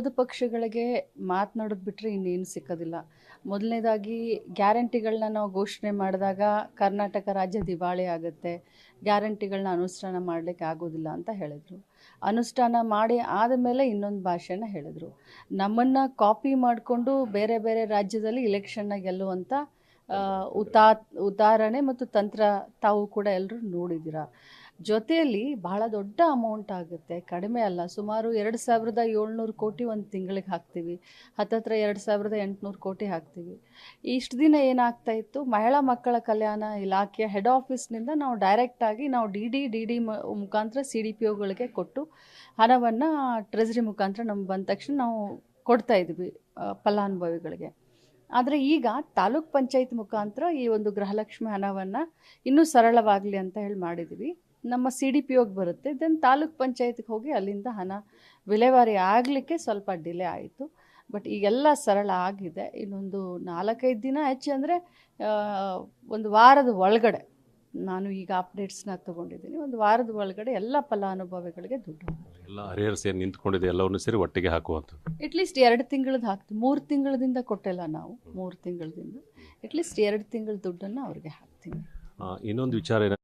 ವಿರೋಧ ಪಕ್ಷಗಳಿಗೆ ಮಾತನಾಡೋದು ಬಿಟ್ಟರೆ ಇನ್ನೇನು ಸಿಕ್ಕೋದಿಲ್ಲ. ಮೊದಲನೇದಾಗಿ ಗ್ಯಾರಂಟಿಗಳನ್ನ ನಾವು ಘೋಷಣೆ ಮಾಡಿದಾಗ ಕರ್ನಾಟಕ ರಾಜ್ಯ ದಿವಾಳಿ ಆಗುತ್ತೆ. ಗ್ಯಾರಂಟಿಗಳನ್ನ ಅನುಷ್ಠಾನ ಮಾಡಲಿಕ್ಕೆ ಆಗೋದಿಲ್ಲ ಅಂತ ಹೇಳಿದರು. ಅನುಷ್ಠಾನ ಮಾಡಿ ಆದಮೇಲೆ ಇನ್ನೊಂದು ಭಾಷೆನ ಹೇಳಿದರು. ನಮ್ಮನ್ನು ಕಾಪಿ ಮಾಡಿಕೊಂಡು ಬೇರೆ ಬೇರೆ ರಾಜ್ಯದಲ್ಲಿ ಇಲೆಕ್ಷನ್ನ ಗೆಲ್ಲುವಂಥ ಉತಾ ಉದಾಹರಣೆ ಮತ್ತು ತಂತ್ರ ತಾವು ಕೂಡ ಎಲ್ಲರೂ ನೋಡಿದ್ದೀರಾ? ಜೊತೆಯಲ್ಲಿ ಬಹಳ ದೊಡ್ಡ ಅಮೌಂಟ್ ಆಗುತ್ತೆ. ಕಡಿಮೆ ಅಲ್ಲ ಸುಮಾರು ಎರಡು ಸಾವಿರದ ಏಳ್ನೂರು ಕೋಟಿ ಒಂದು ತಿಂಗಳಿಗೆ ಹಾಕ್ತೀವಿ. ಹತ್ತತ್ರ ಎರಡು ಸಾವಿರದ ಎಂಟುನೂರು ಕೋಟಿ ಹಾಕ್ತೀವಿ. ಇಷ್ಟು ದಿನ ಏನಾಗ್ತಾ ಇತ್ತು? ಮಹಿಳಾ ಮಕ್ಕಳ ಕಲ್ಯಾಣ ಇಲಾಖೆಯ ಹೆಡ್ ಆಫೀಸ್ನಿಂದ ನಾವು ಡೈರೆಕ್ಟಾಗಿ ನಾವು ಡಿ ಡಿ ಡಿ ಡಿ ಮುಖಾಂತರ ಸಿ ಡಿ ಪಿ ಒಗಳಿಗೆ ಕೊಟ್ಟು ಹಣವನ್ನು ಟ್ರೆಜರಿ ಮುಖಾಂತರ ನಮ್ಗೆ ಬಂದ ತಕ್ಷಣ ನಾವು ಕೊಡ್ತಾ ಇದ್ವಿ ಫಲಾನುಭವಿಗಳಿಗೆ. ಆದರೆ ಈಗ ತಾಲೂಕ್ ಪಂಚಾಯತ್ ಮುಖಾಂತರ ಈ ಒಂದು ಗೃಹಲಕ್ಷ್ಮಿ ಹಣವನ್ನು ಇನ್ನೂ ಸರಳವಾಗಲಿ ಅಂತ ಹೇಳಿ ಮಾಡಿದ್ವಿ. ನಮ್ಮ ಸಿ ಡಿ ಪಿ ಹೋಗಿ ಬರುತ್ತೆ. ದೆನ್ ತಾಲೂಕ್ ಪಂಚಾಯತ್ಗೆ ಹೋಗಿ ಅಲ್ಲಿಂದ ಹಣ ವಿಲೇವಾರಿ ಆಗಲಿಕ್ಕೆ ಸ್ವಲ್ಪ ಡಿಲೇ ಆಯಿತು. ಬಟ್ ಈಗೆಲ್ಲ ಸರಳ ಆಗಿದೆ. ಇನ್ನೊಂದು ನಾಲ್ಕೈದು ದಿನ ಹೆಚ್ಚು ಅಂದರೆ ಒಂದು ವಾರದ ಒಳಗಡೆ ನಾನು ಈಗ ಅಪ್ಡೇಟ್ಸ್ನ ತಗೊಂಡಿದ್ದೀನಿ. ಒಂದು ವಾರದ ಒಳಗಡೆ ಎಲ್ಲ ಫಲಾನುಭವಿಗಳಿಗೆ ದುಡ್ಡು ಎಲ್ಲ ಹರಿಹರಸ್ ಏನು ನಿಂತ್ಕೊಂಡಿದೆ ಎಲ್ಲವನ್ನು ಸೇರಿ ಒಟ್ಟಿಗೆ ಹಾಕುವಂಥ ಅಟ್ಲೀಸ್ಟ್ ಎರಡು ತಿಂಗಳದ್ದು ಹಾಕ್ತೀವಿ. ಮೂರು ತಿಂಗಳದಿಂದ ಕೊಟ್ಟಿಲ್ಲ ನಾವು. ಮೂರು ತಿಂಗಳದಿಂದ. ಅಟ್ಲೀಸ್ಟ್ ಎರಡು ತಿಂಗಳ ದುಡ್ಡನ್ನು ಅವ್ರಿಗೆ ಹಾಕ್ತೀನಿ ಇನ್ನೊಂದು ವಿಚಾರ ಏನ